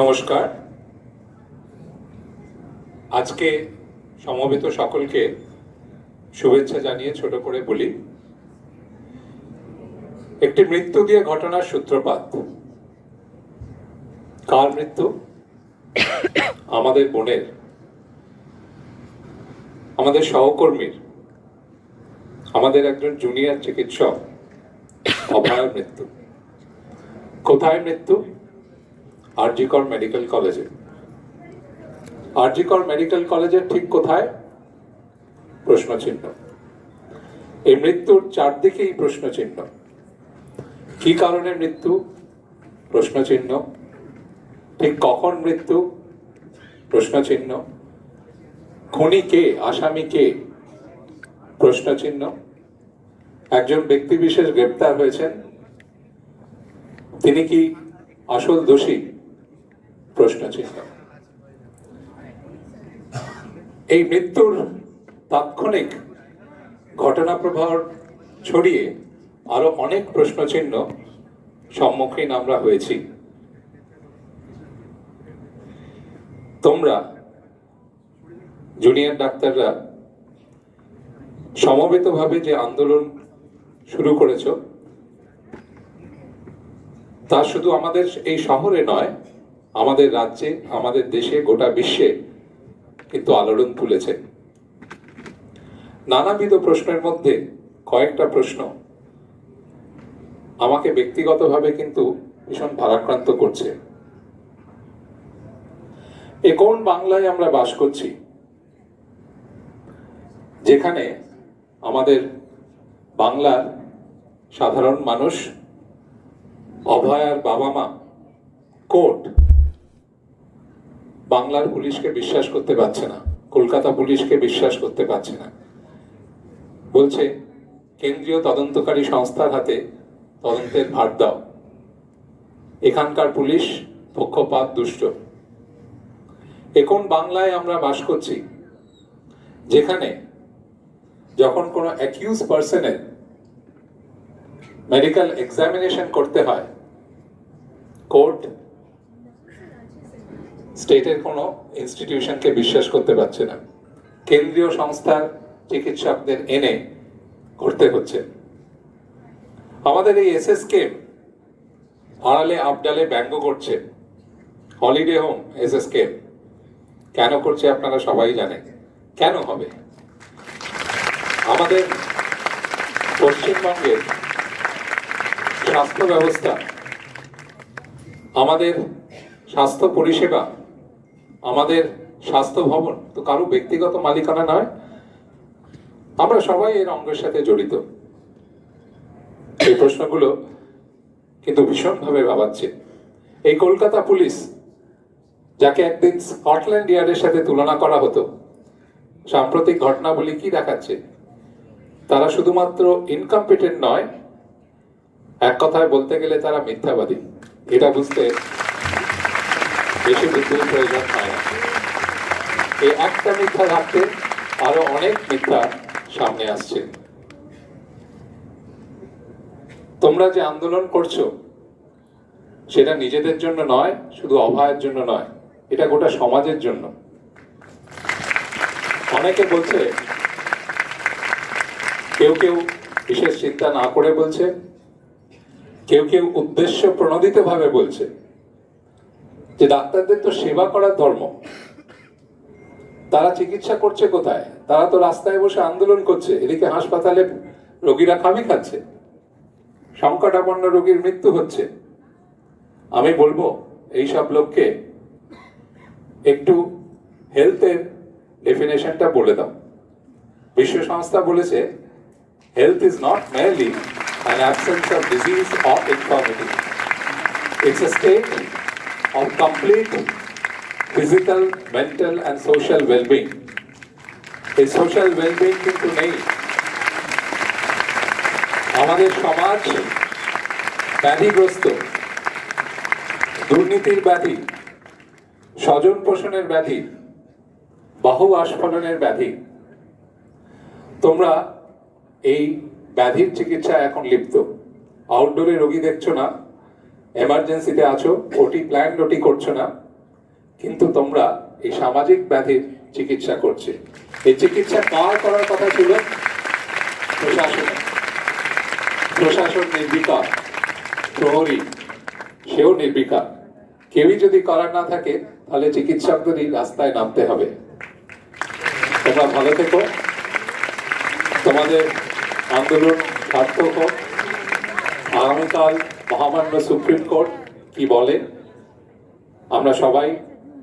নমস্কার। আজকে সমবেত সকলকে শুভেচ্ছা জানিয়ে ছোট করে বলি, একটি মৃত্যু দিয়ে ঘটনার সূত্রপাত। কার মৃত্যু? আমাদের বোনের, আমাদের সহকর্মীর, আমাদের একজন জুনিয়র চিকিৎসক, অভয়ের মৃত্যু। কোথায় মৃত্যু? আরজিকর মেডিকেল কলেজে। আরজিকর মেডিকেল কলেজের ঠিক কোথায়? প্রশ্ন চিহ্ন এই মৃত্যুর চারদিকেই প্রশ্ন চিহ্ন কি কারণে মৃত্যু? প্রশ্ন চিহ্ন ঠিক কখন মৃত্যু? প্রশ্ন চিহ্ন খুনি কে? আসামি কে? প্রশ্ন চিহ্ন একজন ব্যক্তি বিশেষ গ্রেপ্তার হয়েছেন। তিনি কি আসল দোষী? প্রশ্ন চিহ্ন এই মৃত্যুর তাৎক্ষণিক ঘটনা প্রবাহ ছড়িয়ে আরও অনেক প্রশ্ন চিহ্ন সম্মুখীন আমরা হয়েছি। তোমরা, জুনিয়র ডাক্তাররা, সমবেতভাবে যে আন্দোলন শুরু করেছ, তা শুধু আমাদের এই শহরে নয় আমাদের রাজ্যে, আমাদের দেশে, গোটা বিশ্বে কিন্তু আলোড়ন তুলেছে। নানাবিধ প্রশ্নের মধ্যে কয়েকটা প্রশ্ন আমাকে ব্যক্তিগতভাবে কিন্তু ভীষণ ভারাক্রান্ত করছে। এ কোন বাংলায় আমরা বাস করছি? যেখানে আমাদের বাংলার সাধারণ মানুষ, অভয়ার বাবা মা কোর্ট বাংলার পুলিশকে বিশ্বাস করতে পারছে না। কলকাতা পুলিশকে বিশ্বাস করতে পারছে না। বলছে, কেন্দ্রীয় তদন্তকারী সংস্থার হাতে তদন্তের ভার দাও। এখানকার পুলিশ পক্ষপাত দুষ্ট। এখন বাংলায় আমরা বাস করছি, যেখানে যখন কোনো অ্যাকিউজ পার্সনের মেডিকেল এক্সামিনেশন করতে হয় কোর্ট স্টেটের কোনো ইনস্টিটিউশনকে বিশ্বাস করতে পারছে না। কেন্দ্রীয় সংস্থার চিকিৎসকদের এনে করতে হচ্ছে। আমাদের এই এস এস আড়ালে আবডালে ব্যঙ্গ করছে। Holiday home S S K কেন করছে আপনারা সবাই জানেন। কেন হবে? আমাদের পশ্চিমবঙ্গের স্বাস্থ্য ব্যবস্থা, আমাদের স্বাস্থ্য পরিষেবা আমাদের স্বাস্থ্য ভবন তো কারও ব্যক্তিগত মালিকানা নয়। আমরা সবাই এর অঙ্গের সাথে জড়িত। এই প্রশ্নগুলো কিন্তু ভীষণভাবে ভাবাচ্ছে। এই কলকাতা পুলিশ, যাকে একদিন স্কটল্যান্ড ইয়ার্ডের সাথে তুলনা করা হতো, সাম্প্রতিক ঘটনাবলী কি দেখাচ্ছে? তারা শুধুমাত্র ইনকম্পিটেন্ট নয়, এক কথায় বলতে গেলে তারা মিথ্যাবাদী। এটা বুঝতে বেশি বুদ্ধির প্রয়োজন হয় না। এই একটা মিথ্যা রাখতে আরও অনেক মিথ্যা সামনে আসছে। তোমরা যে আন্দোলন করছ, সেটা নিজেদের জন্য নয়, শুধু অভয়ের জন্য নয়, এটা গোটা সমাজের জন্য। অনেকে বলছে, কেউ কেউ বিশেষ চিন্তা না করে বলছে, কেউ কেউ উদ্দেশ্য প্রণোদিত ভাবে বলছে। যে ডাক্তারদের তো সেবা করার ধর্ম। তারা চিকিৎসা করছে কোথায়? তারা তো রাস্তায় বসে আন্দোলন করছে। এদিকে হাসপাতালে রোগীরা খামি খাচ্ছে। সংকটাপন্ন রোগীর মৃত্যু হচ্ছে। আমি বলব, এইসব লোককে একটু হেলথের ডেফিনেশনটা বলে দাও। বিশ্ব সংস্থা বলেছে health is not merely an absence of disease or infirmity. It's a state of complete physical, mental and social well-being. এই social well-being কিন্তু নেই। আমাদের সমাজ ব্যাধিগ্রস্ত দুর্নীতির ব্যাধি স্বজন পোষণের ব্যাধি বাহু আস্ফলনের ব্যাধি। তোমরা এই ব্যাধির চিকিৎসা এখন লিপ্ত। আউটডোরে রোগী দেখছ না। এমার্জেন্সিতে আছো ওটি প্ল্যান ওটি করছ না, কিন্তু তোমরা এই সামাজিক ব্যাধির চিকিৎসা করছে। এই চিকিৎসা কার করার কথা ছিল? প্রশাসন। প্রশাসন নির্বিকার, প্রহরী, সেও নির্বিকার। কেউই যদি করার না থাকে, তাহলে চিকিৎসকদেরই রাস্তায় নামতে হবে। তোমরা ভালো থেকো। তোমাদের আন্দোলন সার্থক হোক। আগামীকাল মহামান্য সুপ্রিম কোর্ট কি বলে? আমরা সবাই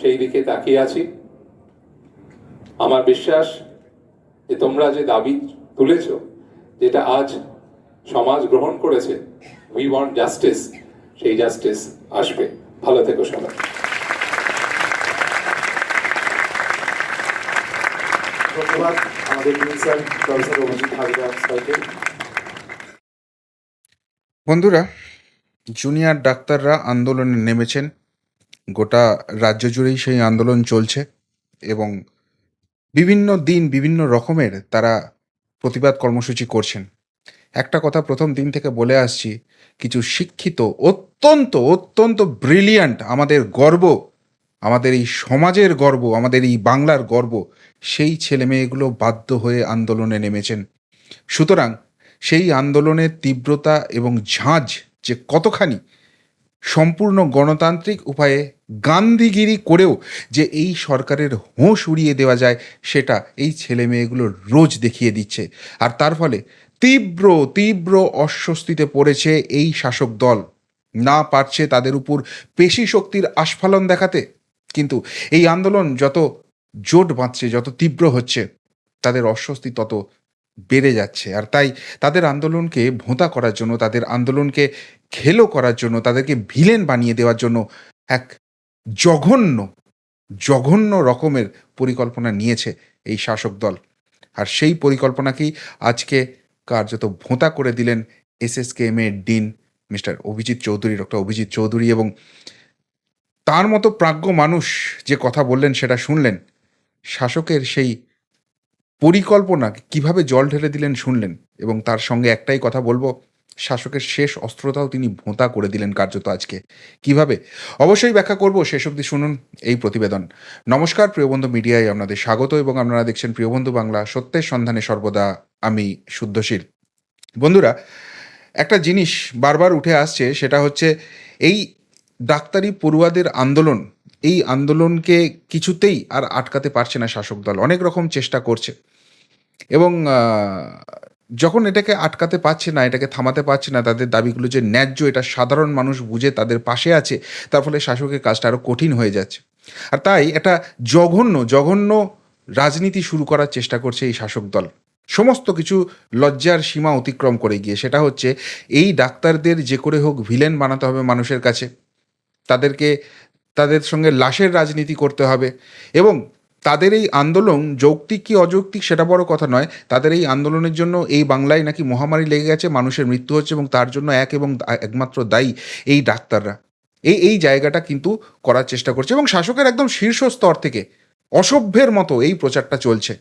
সেই দিকে তাকিয়ে আছি। আমার বিশ্বাস যে তোমরা যে দাবি তুলেছ যেটা আজ সমাজ গ্রহণ করেছে উই ওয়ান্ট জাস্টিস সেই জাস্টিস আসবে। ভালো থেকো সবাই। ধন্যবাদ। আমাদের প্রফেসর অভিজিৎ হাজরা বন্ধুরা জুনিয়র ডাক্তাররা আন্দোলনে নেমেছেন। গোটা রাজ্য জুড়েই সেই আন্দোলন চলছে এবং বিভিন্ন দিন বিভিন্ন রকমের তারা প্রতিবাদ কর্মসূচি করছেন। একটা কথা প্রথম দিন থেকে বলে আসছি, কিছু শিক্ষিত, অত্যন্ত অত্যন্ত ব্রিলিয়ান্ট আমাদের গর্ব, আমাদের এই সমাজের গর্ব, আমাদের এই বাংলার গর্ব, সেই ছেলে মেয়েগুলো বাধ্য হয়ে আন্দোলনে নেমেছেন। সুতরাং সেই আন্দোলনের তীব্রতা এবং ঝাঁঝ যে কতখানি সম্পূর্ণ গণতান্ত্রিক উপায়ে গান্ধীগিরি করেও যে এই সরকারের হোঁশ উড়িয়ে দেওয়া যায়, সেটা এই ছেলে মেয়েগুলো রোজ দেখিয়ে দিচ্ছে। আর তার ফলে তীব্র তীব্র অস্বস্তিতে পড়েছে এই শাসক দল। না পারছে তাদের উপর পেশি শক্তির আস্ফালন দেখাতে। কিন্তু এই আন্দোলন যত জোট বাঁধছে, যত তীব্র হচ্ছে, তাদের অস্বস্তি তত বেড়ে যাচ্ছে। আর তাই তাদের আন্দোলনকে ভোঁতা করার জন্য, তাদের আন্দোলনকে খেলো করার জন্য, তাদেরকে ভিলেন বানিয়ে দেওয়ার জন্য এক জঘন্য জঘন্য রকমের পরিকল্পনা নিয়েছে এই শাসক দল। আর সেই পরিকল্পনাকেই আজকে কার্যত ভোঁতা করে দিলেন এস এসএসকেএম এর dean mister Abhijit Chowdhury, doctor Abhijit Chowdhury এবং তার মতো প্রাজ্ঞ মানুষ যে কথা বললেন সেটা শুনলেন। শাসকের সেই পরিকল্পনা কীভাবে জল ঢেলে দিলেন শুনলেন এবং তার সঙ্গে একটাই কথা বলব শাসকের শেষ অস্ত্রতাও তিনি ভোঁতা করে দিলেন কার্যত আজকে। কীভাবে? অবশ্যই ব্যাখ্যা করব, শেষ অবধি শুনুন এই প্রতিবেদন। নমস্কার প্রিয়বন্ধু মিডিয়ায় আপনাদের স্বাগত এবং আপনারা দেখছেন প্রিয়বন্ধু বাংলা, সত্যের সন্ধানে সর্বদা আমি শুদ্ধশীল। বন্ধুরা, একটা জিনিস বারবার উঠে আসছে, সেটা হচ্ছে এই ডাক্তারি পড়ুয়াদের আন্দোলন, এই আন্দোলনকে কিছুতেই আর আটকাতে পারছে না শাসক দল। অনেক রকম চেষ্টা করছে। এবং যখন এটাকে আটকাতে পারছে না, এটাকে থামাতে পারছে না, তাদের দাবিগুলো যে ন্যায্য, এটা সাধারণ মানুষ বুঝে তাদের পাশে আছে, তার ফলে শাসকের কাজটা আরও কঠিন হয়ে যাচ্ছে। আর তাই একটা জঘন্য জঘন্য রাজনীতি শুরু করার চেষ্টা করছে এই শাসক দল। সমস্ত কিছু লজ্জার সীমা অতিক্রম করে গিয়ে, সেটা হচ্ছে এই ডাক্তারদের যে করে হোক ভিলেন বানাতে হবে মানুষের কাছে। তাদেরকে, তাদের সঙ্গে লাশের রাজনীতি করতে হবে এবং তাদের এই আন্দোলন যৌক্তিক কি অযৌক্তিক সেটা বড় কথা নয়। তাদের এই আন্দোলনের জন্য এই বাংলায় নাকি মহামারী লেগে গেছে, মানুষের মৃত্যু হচ্ছে এবং তার জন্য এক এবং একমাত্র দায়ী এই ডাক্তাররা। এই এই জায়গাটা কিন্তু করার চেষ্টা করছে এবং শাসকের একদম শীর্ষ স্তর থেকে অসভ্যের মতো এই প্রচারটা চলছে।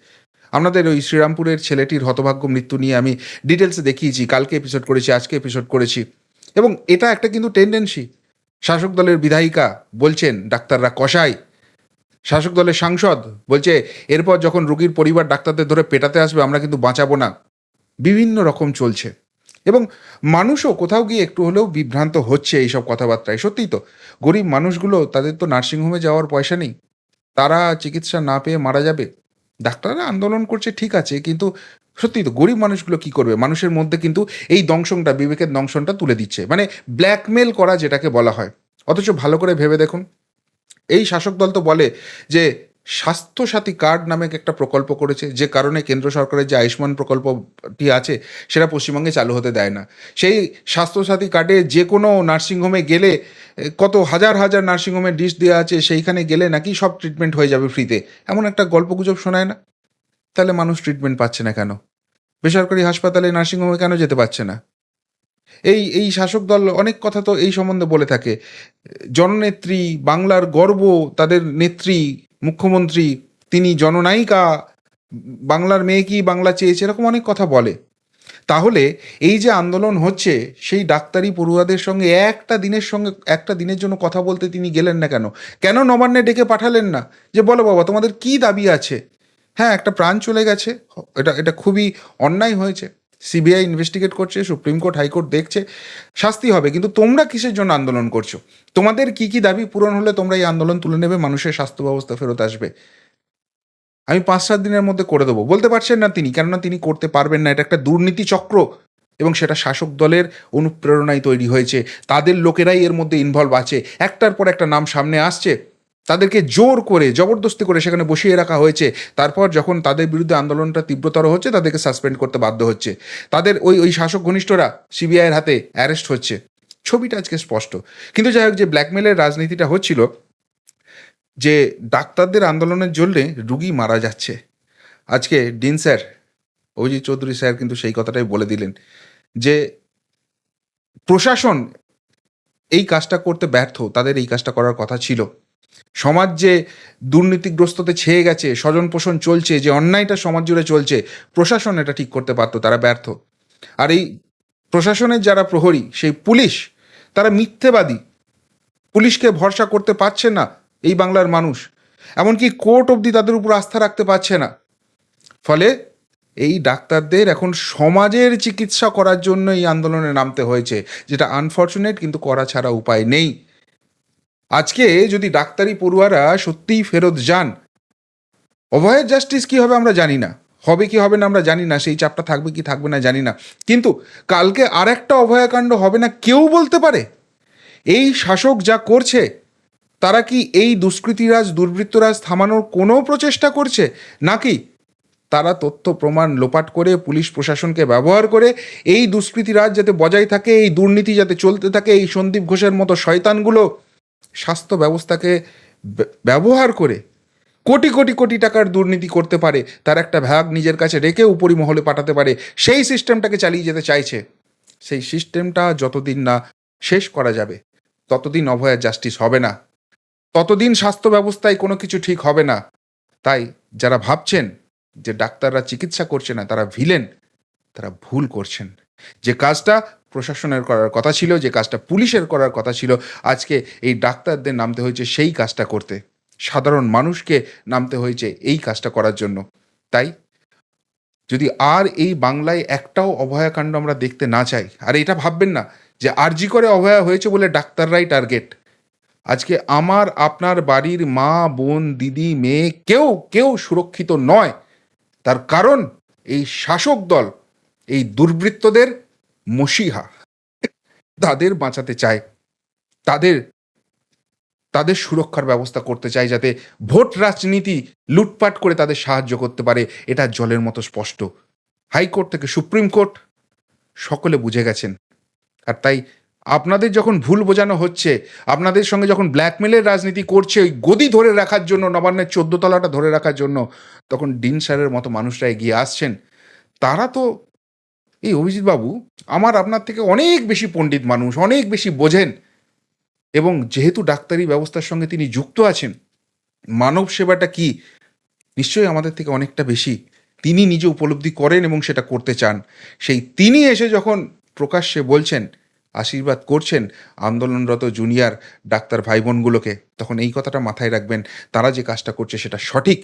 আমাদের ওই শ্রীরামপুরের ছেলেটির হতভাগ্য মৃত্যু নিয়ে আমি ডিটেলসে দেখিয়েছি, কালকে এপিসোড করেছি, আজকে এপিসোড করেছি এবং এটা একটা কিন্তু টেন্ডেন্সি শাসক দলের বিধায়িকা বলছেন, ডাক্তাররা কষাই শাসক দলের সাংসদ বলছে, এরপর যখন রোগীর পরিবার ডাক্তারদের ধরে পেটাতে আসবে, আমরা কিন্তু বাঁচাবো না। বিভিন্ন রকম চলছে। এবং মানুষও কোথাও গিয়ে একটু হলেও বিভ্রান্ত হচ্ছে এইসব কথাবার্তায়। সত্যিই তো, গরিব মানুষগুলো, তাদের তো নার্সিংহোমে যাওয়ার পয়সা নেই। তারা চিকিৎসা না পেয়ে মারা যাবে। ডাক্তাররা আন্দোলন করছে, ঠিক আছে, কিন্তু সত্যি তো, গরিব মানুষগুলো কি করবে? মানুষের মধ্যে কিন্তু এই দংশনটা, বিবেকের দংশনটা তুলে দিচ্ছে। মানে ব্ল্যাকমেল করা যেটাকে বলা হয়। অথচ ভালো করে ভেবে দেখুন। এই শাসক দল তো বলে যে স্বাস্থ্যসাথী কার্ড নামে একটা প্রকল্প করেছে, যে কারণে কেন্দ্র সরকারের যে আয়ুষ্মান প্রকল্পটি আছে সেটা পশ্চিমবঙ্গে চালু হতে দেয় না। সেই স্বাস্থ্যসাথী কার্ডে যে কোনো নার্সিংহোমে গেলে, কত হাজার হাজার নার্সিংহোমে ডিশ দেওয়া আছে, সেইখানে গেলে নাকি সব ট্রিটমেন্ট হয়ে যাবে ফ্রিতে। এমন একটা গল্পগুজব শোনায় না? তাহলে মানুষ ট্রিটমেন্ট পাচ্ছে না কেন? বেসরকারি হাসপাতালে নার্সিংহোমে কেন যেতে পারছে না? এই এই শাসক দল অনেক কথা তো এই সম্বন্ধে বলে থাকে। জননেত্রী, বাংলার গর্ব, তাদের নেত্রী, মুখ্যমন্ত্রী, তিনি জননায়িকা, বাংলার মেয়ে কি বাংলা চেয়েছে, এরকম অনেক কথা বলে। তাহলে এই যে আন্দোলন হচ্ছে, সেই ডাক্তারি পড়ুয়াদের সঙ্গে একটা দিনের সঙ্গে, একটা দিনের জন্য কথা বলতে তিনি গেলেন না কেন? কেন নবান্নে ডেকে পাঠালেন না? যে বলো বাবা, তোমাদের কি দাবি আছে? হ্যাঁ একটা প্রাণ চলে গেছে। এটা এটা খুবই অন্যায় হয়েছে। সিবিআই ইনভেস্টিগেট করছে, সুপ্রিম কোর্ট হাইকোর্ট দেখছে, শাস্তি হবে। কিন্তু তোমরা কিসের জন্য আন্দোলন করছ? তোমাদের কি কি দাবি পূরণ হলে তোমরা এই আন্দোলন তুলে নেবে? মানুষের স্বাস্থ্য ব্যবস্থা ফেরত আসবে। আমি পাঁচ সাত দিনের মধ্যে করে দেবো। বলতে পারছেন না তিনি, কেননা তিনি করতে পারবেন না। এটা একটা দুর্নীতি চক্র এবং সেটা শাসক দলের অনুপ্রেরণায় তৈরি হয়েছে। তাদের লোকেরাই এর মধ্যে ইনভলভ আছে। একটার পর একটা নাম সামনে আসছে। তাদেরকে জোর করে, জবরদস্তি করে সেখানে বসিয়ে রাখা হয়েছে। তারপর যখন তাদের বিরুদ্ধে আন্দোলনটা তীব্রতর হচ্ছে, তাদেরকে সাসপেন্ড করতে বাধ্য হচ্ছে। তাদের ওই ওই শাসক ঘনিষ্ঠরা সিবিআইয়ের হাতে অ্যারেস্ট হচ্ছে। ছবিটা আজকে স্পষ্ট। কিন্তু যাই হোক, যে ব্ল্যাকমেলের রাজনীতিটা হচ্ছিল, যে ডাক্তারদের আন্দোলনের জন্যে রুগী মারা যাচ্ছে। আজকে dean sir, Abhijit Chowdhury sir কিন্তু সেই কথাটাই বলে দিলেন, যে প্রশাসন এই কাজটা করতে ব্যর্থ, তাদের এই কাজটা করার কথা ছিল। সমাজ যে দুর্নীতিগ্রস্ততে ছেয়ে গেছে স্বজন পোষণ চলছে, যে অন্যায়টা সমাজ জুড়ে চলছে, প্রশাসন এটা ঠিক করতে পারতো, তারা ব্যর্থ। আর এই প্রশাসনের যারা প্রহরী, সেই পুলিশ, তারা মিথ্যেবাদী। পুলিশকে ভরসা করতে পারছে না এই বাংলার মানুষ। এমনকি কোর্ট অবধি তাদের উপর আস্থা রাখতে পারছে না। ফলে এই ডাক্তারদের এখন সমাজের চিকিৎসা করার জন্য এই আন্দোলনে নামতে হয়েছে, যেটা আনফর্চুনেট কিন্তু করা ছাড়া উপায় নেই। আজকে যদি ডাক্তারি পড়ুয়ারা সত্যিই ফেরত যান, অভয়ের জাস্টিস কি হবে আমরা জানি না। হবে কি হবে না আমরা জানি না, সেই চাপটা থাকবে কি থাকবে না জানি না। কিন্তু কালকে আর একটা অভয়াকাণ্ড হবে না কেউ বলতে পারে? এই শাসক যা করছে, তারা কি এই দুষ্কৃতিরাজ, দুর্বৃত্তরাজ থামানোর কোনো প্রচেষ্টা করছে? নাকি তারা তথ্য প্রমাণ লোপাট করে, পুলিশ প্রশাসনকে ব্যবহার করে, এই দুষ্কৃতিরাজ যাতে বজায় থাকে, এই দুর্নীতি যাতে চলতে থাকে, এই সন্দীপ ঘোষের মতো শয়তানগুলো স্বাস্থ্য ব্যবস্থাকে ব্য- ব্যবহার করে কোটি কোটি কোটি টাকার দুর্নীতি করতে পারে, তার একটা ভাগ নিজের কাছে রেখে উপরি মহলে পাঠাতে পারে, সেই সিস্টেমটাকে চালিয়ে যেতে চাইছে। সেই সিস্টেমটা যতদিন না শেষ করা যাবে, ততদিন অভয়া জাস্টিস হবে না। ততদিন স্বাস্থ্য ব্যবস্থায় কোনো কিছু ঠিক হবে না। তাই যারা ভাবছেন যে ডাক্তাররা চিকিৎসা করছে না, তারা ভিলেন, তারা ভুল করছেন। যে কাজটা প্রশাসনের করার কথা ছিল, যে কাজটা পুলিশের করার কথা ছিল, আজকে এই ডাক্তারদের নামতে হয়েছে সেই কাজটা করতে। সাধারণ মানুষকে নামতে হয়েছে এই কাজটা করার জন্য। তাই যদি আর এই বাংলায় একটাও অভয়াকাণ্ড আমরা দেখতে না চাই, আর এটা ভাববেন না, যে আরজি করে অভয়া হয়েছে বলে ডাক্তাররাই টার্গেট আজকে আমার, আপনার বাড়ির মা, বোন, দিদি, মেয়ে কেউ কেউ সুরক্ষিত নয়। তার কারণ এই শাসক দল, এই দুর্বৃত্তদের মসিহা তাদের বাঁচাতে চায়, তাদের তাদের সুরক্ষার ব্যবস্থা করতে চায় যাতে ভোট রাজনীতি লুটপাট করে তাদের সাহায্য করতে পারে, এটা জলের মতো স্পষ্ট। হাইকোর্ট থেকে সুপ্রিম কোর্ট সকলে বুঝে গেছেন। আর তাই আপনাদের যখন ভুল বোঝানো হচ্ছে, আপনাদের সঙ্গে যখন ব্ল্যাকমেলের রাজনীতি করছে, ওই গদি ধরে রাখার জন্য, নবান্নের চোদ্দ তলাটা ধরে রাখার জন্য, তখন ডিন স্যারের মতো মানুষরা এগিয়ে আসছেন। তারা তো এই অভিজিৎ বাবু আমার আপনার থেকে অনেক বেশি পণ্ডিত মানুষ, অনেক বেশি বোঝেন এবং যেহেতু ডাক্তারি ব্যবস্থার সঙ্গে তিনি যুক্ত আছেন, মানব সেবাটা কি? নিশ্চয়ই আমাদের থেকে অনেকটা বেশি। তিনি নিজে উপলব্ধি করেন এবং সেটা করতে চান। সেই তিনি এসে যখন প্রকাশ্যে বলছেন, আশীর্বাদ করছেন আন্দোলনরত জুনিয়র ডাক্তার ভাই বোনগুলোকে তখন এই কথাটা মাথায় রাখবেন, তারা যে কাজটা করছে সেটা সঠিক।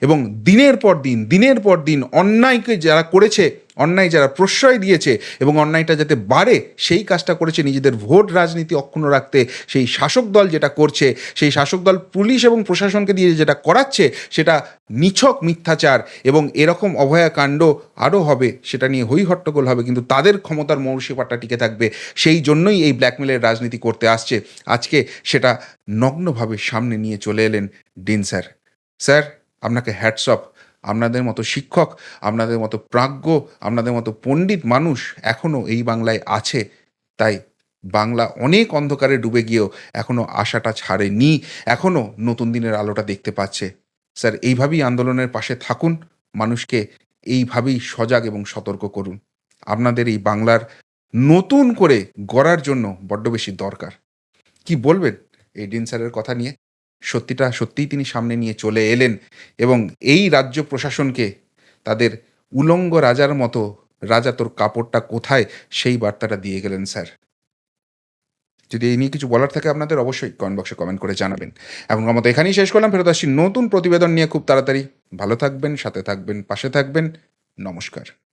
এবং দিনের পর দিন, দিনের পর দিন অন্যায়কে যারা করেছে অন্যায় যারা প্রশ্রয় দিয়েছে এবং অন্যায়টা যাতে বাড়ে, সেই কাজটা করেছে নিজেদের ভোট রাজনীতি অক্ষুণ্ণ রাখতে। সেই শাসক দল যেটা করছে, সেই শাসক দল পুলিশ এবং প্রশাসনকে দিয়ে যেটা করাচ্ছে, সেটা নিছক মিথ্যাচার এবং এরকম অভয়াকাণ্ড আরও হবে, সেটা নিয়ে হই হট্টগোল হবে, কিন্তু তাদের ক্ষমতার মৌরসিপাটা টিকে থাকবে। সেই জন্যই এই ব্ল্যাকমেলের রাজনীতি করতে আসছে। আজকে সেটা নগ্নভাবে সামনে নিয়ে চলে এলেন ডিন স্যার। স্যার, আপনাকে হ্যাটসঅপ আপনাদের মতো শিক্ষক, আপনাদের মতো প্রাজ্ঞ, আপনাদের মতো পণ্ডিত মানুষ এখনও এই বাংলায় আছে। তাই বাংলা অনেক অন্ধকারে ডুবে গিয়েও এখনও আশাটা ছাড়েনি। এখনও নতুন দিনের আলোটা দেখতে পাচ্ছে। স্যার, এইভাবেই আন্দোলনের পাশে থাকুন। মানুষকে এইভাবেই সজাগ এবং সতর্ক করুন। আপনাদের এই বাংলার নতুন করে গড়ার জন্য বড্ড বেশি দরকার। কি বলবেন এই ডিন স্যারের কথা নিয়ে? সত্যিটা সত্যিই তিনি সামনে নিয়ে চলে এলেন এবং এই রাজ্য প্রশাসনকে তাদের উলঙ্গ রাজার মতো, রাজা তোর কাপড়টা কোথায়? সেই বার্তাটা দিয়ে গেলেন, স্যার। যদি এই নিয়ে কিছু বলার থাকে আপনাদের, অবশ্যই কমেন্ট বক্সে কমেন্ট করে জানাবেন। এখন মতো এখানেই শেষ করলাম, ফেরত আসছি নতুন প্রতিবেদন নিয়ে খুব তাড়াতাড়ি। ভালো থাকবেন, সাথে থাকবেন, পাশে থাকবেন। নমস্কার।